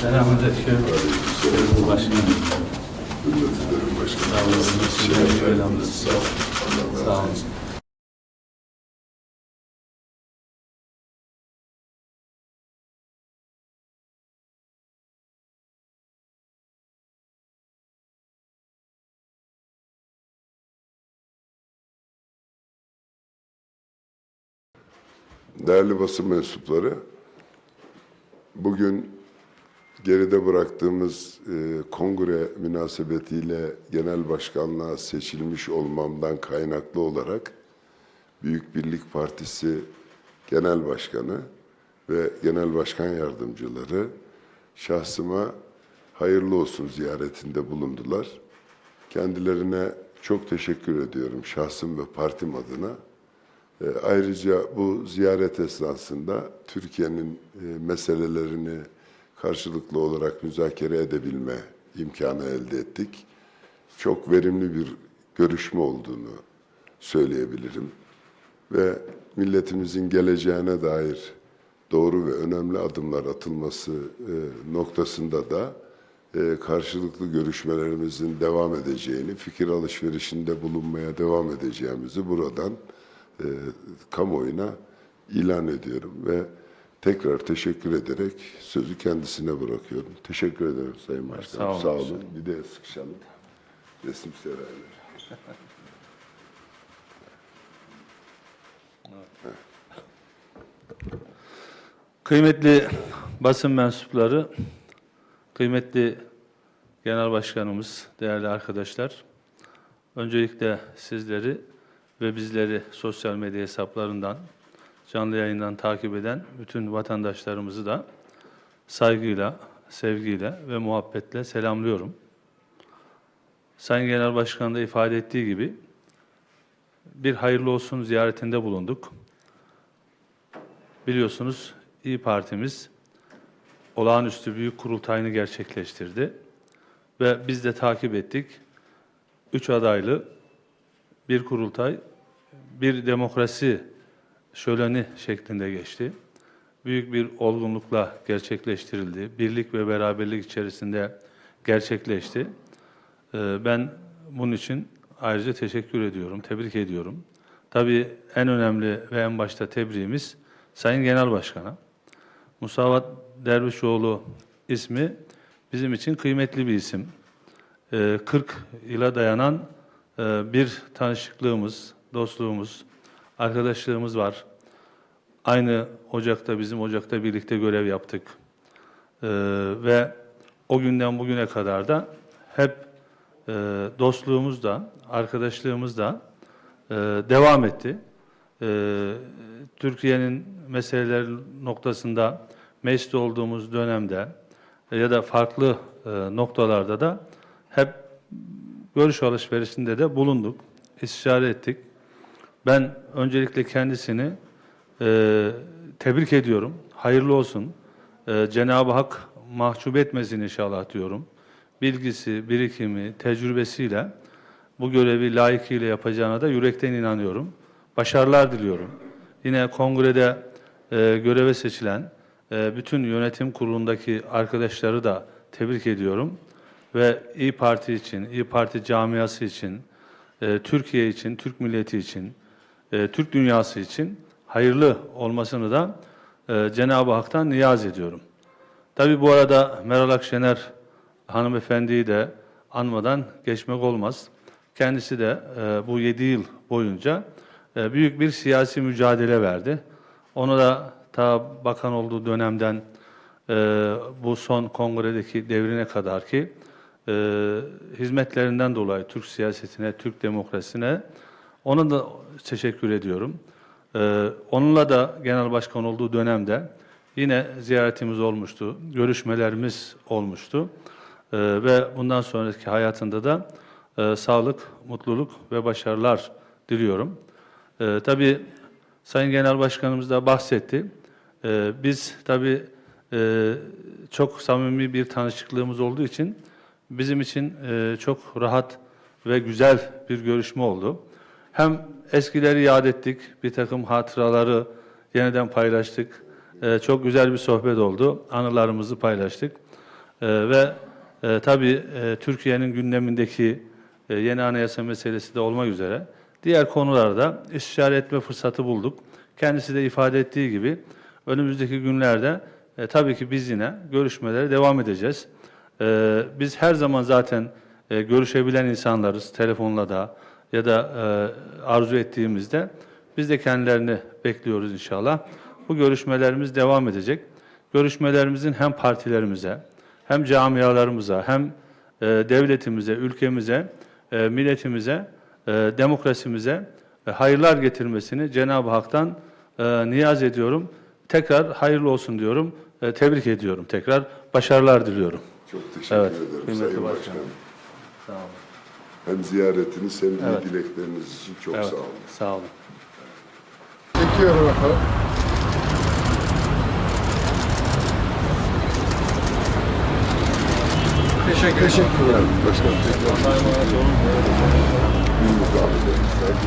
Selamünaleyküm. Olsun. Değerli basın mensupları, bugün geride bıraktığımız e, kongre münasebetiyle genel başkanlığa seçilmiş olmamdan kaynaklı olarak Büyük Birlik Partisi Genel Başkanı ve Genel Başkan Yardımcıları şahsıma hayırlı olsun ziyaretinde bulundular. Kendilerine çok teşekkür ediyorum şahsım ve partim adına. E, Ayrıca bu ziyaret esnasında Türkiye'nin e, meselelerini karşılıklı olarak müzakere edebilme imkanı elde ettik. Çok verimli bir görüşme olduğunu söyleyebilirim. Ve milletimizin geleceğine dair doğru ve önemli adımlar atılması e, noktasında da e, karşılıklı görüşmelerimizin devam edeceğini, fikir alışverişinde bulunmaya devam edeceğimizi buradan e, kamuoyuna ilan ediyorum ve tekrar teşekkür ederek sözü kendisine bırakıyorum. Teşekkür ederim Sayın Başkanım. Sağ Sağ olun. olun. Bir de sıkışalım. Resim serayları. Kıymetli basın mensupları, kıymetli Genel Başkanımız, değerli arkadaşlar. Öncelikle sizleri ve bizleri sosyal medya hesaplarından, canlı yayından takip eden bütün vatandaşlarımızı da saygıyla, sevgiyle ve muhabbetle selamlıyorum. Sayın Genel Başkan da ifade ettiği gibi bir hayırlı olsun ziyaretinde bulunduk. Biliyorsunuz İyi Partimiz olağanüstü büyük kurultayını gerçekleştirdi ve biz de takip ettik. Üç adaylı bir kurultay, bir demokrasi şöleni şeklinde geçti. Büyük bir olgunlukla gerçekleştirildi. Birlik ve beraberlik içerisinde gerçekleşti. Ee, Ben bunun için ayrıca teşekkür ediyorum, tebrik ediyorum. Tabii en önemli ve en başta tebriğimiz Sayın Genel Başkan'a. Musavat Dervişoğlu ismi bizim için kıymetli bir isim. Ee, 40 yıla dayanan e, bir tanışıklığımız, dostluğumuz, arkadaşlığımız var. Aynı ocakta, bizim ocakta birlikte görev yaptık. Ee, ve o günden bugüne kadar da hep e, dostluğumuz da, arkadaşlığımız da e, devam etti. E, Türkiye'nin meseleler noktasında mecliste olduğumuz dönemde e, ya da farklı e, noktalarda da hep görüş alışverişinde de bulunduk, istişare ettik. Ben öncelikle kendisini e, tebrik ediyorum. Hayırlı olsun. E, Cenab-ı Hak mahcup etmesin inşallah diyorum. Bilgisi, birikimi, tecrübesiyle bu görevi layıkıyla yapacağına da yürekten inanıyorum. Başarılar diliyorum. Yine kongrede e, göreve seçilen e, bütün yönetim kurulundaki arkadaşları da tebrik ediyorum. Ve İyi Parti için, İyi Parti camiası için, e, Türkiye için, Türk milleti için, e, Türk dünyası için hayırlı olmasını da e, Cenab-ı Hak'tan niyaz ediyorum. Tabii bu arada Meral Akşener hanımefendiyi de anmadan geçmek olmaz. Kendisi de e, bu 7 yıl boyunca büyük bir siyasi mücadele verdi. Onu da ta bakan olduğu dönemden bu son kongredeki devrine kadar ki hizmetlerinden dolayı Türk siyasetine, Türk demokrasisine ona da teşekkür ediyorum. E, onunla da genel başkan olduğu dönemde yine ziyaretimiz olmuştu, görüşmelerimiz olmuştu. E, ve bundan sonraki hayatında da e, sağlık, mutluluk ve başarılar diliyorum. E, tabii Sayın Genel Başkanımız da bahsetti. E, biz tabii e, çok samimi bir tanışıklığımız olduğu için bizim için e, çok rahat ve güzel bir görüşme oldu. Hem eskileri yad ettik, bir takım hatıraları yeniden paylaştık. E, çok güzel bir sohbet oldu, anılarımızı paylaştık. E, ve e, tabii e, Türkiye'nin gündemindeki e, yeni anayasa meselesi de olmak üzere diğer konularda istişare etme fırsatı bulduk. Kendisi de ifade ettiği gibi önümüzdeki günlerde e, tabii ki biz yine görüşmelere devam edeceğiz. E, biz her zaman zaten e, görüşebilen insanlarız telefonla da ya da e, arzu ettiğimizde biz de kendilerini bekliyoruz inşallah. Bu görüşmelerimiz devam edecek. Görüşmelerimizin hem partilerimize hem camialarımıza hem e, devletimize, ülkemize, e, milletimize, e, demokrasimize e, hayırlar getirmesini Cenab-ı Hak'tan e, niyaz ediyorum. Tekrar hayırlı olsun diyorum. E, tebrik ediyorum. Tekrar başarılar diliyorum. Çok teşekkür Evet, ederim Sayın başkanım. Başkanım. Sağ olun. Hem ziyaretiniz hem de Evet. dilekleriniz için çok Evet. sağ olun. Sağ olun. Çekiyorum bakalım. Teşekkür ederim. Başkanım tekrar. Bir mukabele. Saygı